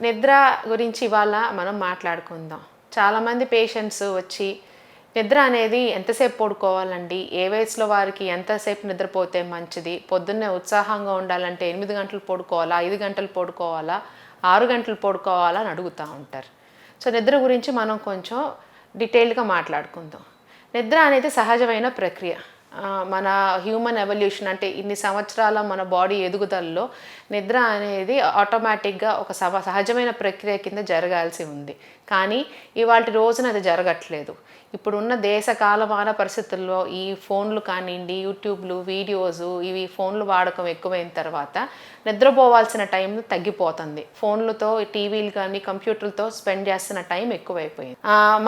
నిద్ర గురించి ఇవాళ మనం మాట్లాడుకుందాం. చాలామంది పేషెంట్స్ వచ్చి నిద్ర అనేది ఎంతసేపు పడుకోవాలండి? ఏ వయసులో వారికి ఎంతసేపు నిద్రపోతే మంచిది? పొద్దున్నే ఉత్సాహంగా ఉండాలంటే ఎనిమిది గంటలు పడుకోవాలా? ఐదు గంటలు పడుకోవాలా? ఆరు గంటలు పడుకోవాలా? అని అడుగుతూ ఉంటారు. సో నిద్ర గురించి మనం కొంచెం డీటెయిల్గా మాట్లాడుకుందాం. నిద్ర అనేది సహజమైన ప్రక్రియ. మన హ్యూమన్ ఎవల్యూషన్ అంటే ఇన్ని సంవత్సరాల మన బాడీ ఎదుగుదలలో నిద్ర అనేది ఆటోమేటిక్గా ఒక సవ సహజమైన ప్రక్రియ కింద జరగాల్సి ఉంది. కానీ ఇవాళ రోజున అది జరగట్లేదు. ఇప్పుడున్న దేశ కాలమాన పరిస్థితుల్లో ఈ ఫోన్లు కానివ్వండి యూట్యూబ్లు వీడియోస్ ఇవి ఫోన్లు వాడకం ఎక్కువైన తర్వాత నిద్రపోవాల్సిన టైం తగ్గిపోతుంది. ఫోన్లతో టీవీలు కానీ కంప్యూటర్లతో స్పెండ్ చేస్తున్న టైం ఎక్కువైపోయింది.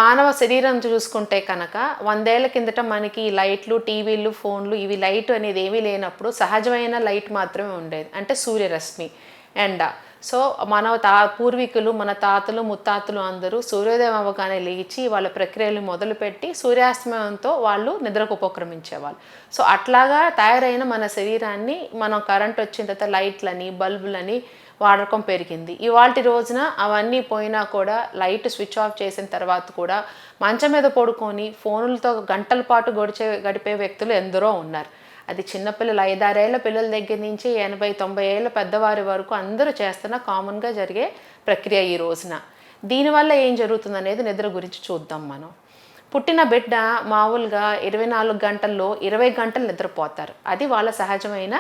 మానవ శరీరం చూసుకుంటే కనుక వందేళ్ళ కిందట మనకి లైట్లు టీవీ టీవీలు ఫోన్లు ఇవి లైట్ అనేది ఏమీ లేనప్పుడు సహజమైన లైట్ మాత్రమే ఉండేది. అంటే సూర్యరశ్మి. ఎండ. సో మన తా పూర్వీకులు మన తాతలు ముత్తాతలు అందరూ సూర్యోదయం అవ్వగానే లేచి వాళ్ళ ప్రక్రియలు మొదలుపెట్టి సూర్యాస్తమయంతో వాళ్ళు నిద్రకు ఉపక్రమించేవాళ్ళు. సో అట్లాగా తయారైన మన శరీరాన్ని మనం కరెంట్ వచ్చిన తర్వాత లైట్లని బల్బులని వాడకం పెరిగింది. ఇవాళ రోజున అవన్నీ పోయినా కూడా లైట్ స్విచ్ ఆఫ్ చేసిన తర్వాత కూడా మంచం మీద పడుకొని ఫోనులతో గంటల పాటు గడిచే గడిపే వ్యక్తులు ఎందరో ఉన్నారు. అది చిన్నపిల్లలు ఐదారేళ్ళ పిల్లల దగ్గర నుంచి ఎనభై తొంభై ఏళ్ళ పెద్దవారి వరకు అందరూ చేస్తున్న కామన్గా జరిగే ప్రక్రియ ఈ రోజున. దీనివల్ల ఏం జరుగుతుంది అనేది నిద్ర గురించి చూద్దాం మనం. పుట్టిన బిడ్డ మామూలుగా ఇరవై నాలుగు గంటల్లో ఇరవై గంటలు నిద్రపోతారు. అది వాళ్ళ సహజమైన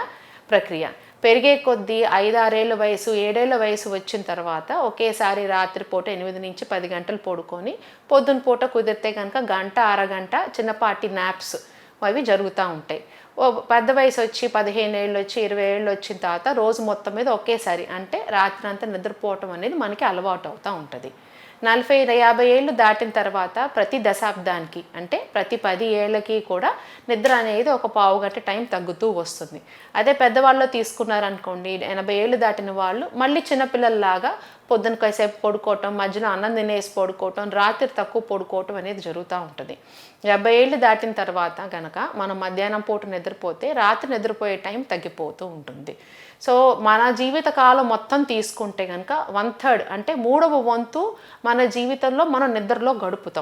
ప్రక్రియ. పెరిగే కొద్దీ ఐదారేళ్ళ వయసు ఏడేళ్ళ వయసు వచ్చిన తర్వాత ఒకేసారి రాత్రిపూట ఎనిమిది నుంచి పది గంటలు పడుకొని పొద్దున పూట కుదిరితే కనుక గంట అరగంట చిన్నపాటి నాప్స్ అవి జరుగుతూ ఉంటాయి. పెద్ద వయసు వచ్చి పదిహేను ఏళ్ళు వచ్చి ఇరవై ఏళ్ళు వచ్చిన తర్వాత రోజు మొత్తం మీద ఒకేసారి అంటే రాత్రి అంతా నిద్రపోవటం అనేది మనకి అలవాటు అవుతూ ఉంటుంది. నలభై యాభై ఏళ్ళు దాటిన తర్వాత ప్రతి దశాబ్దానికి అంటే ప్రతి పది ఏళ్ళకి కూడా నిద్ర అనేది ఒక పావు గంట టైం తగ్గుతూ వస్తుంది. అదే పెద్దవాళ్ళు తీసుకున్నారనుకోండి ఎనభై ఏళ్ళు దాటిన వాళ్ళు మళ్ళీ చిన్నపిల్లల్లాగా పొద్దున కాసేపు పడుకోవటం మధ్యలో అన్నం తినేసి పడుకోవటం రాత్రి తక్కువ పడుకోవటం అనేది జరుగుతూ ఉంటుంది. డెబ్బై ఏళ్ళు దాటిన తర్వాత కనుక మనం మధ్యాహ్నం పూట నిద్రపోతే రాత్రి నిద్రపోయే టైం తగ్గిపోతూ ఉంటుంది. సో మన జీవిత కాలం మొత్తం తీసుకుంటే కనుక వన్ థర్డ్ అంటే మూడవ వంతు మన జీవితంలో మనం నిద్రలో గడుపుతాం.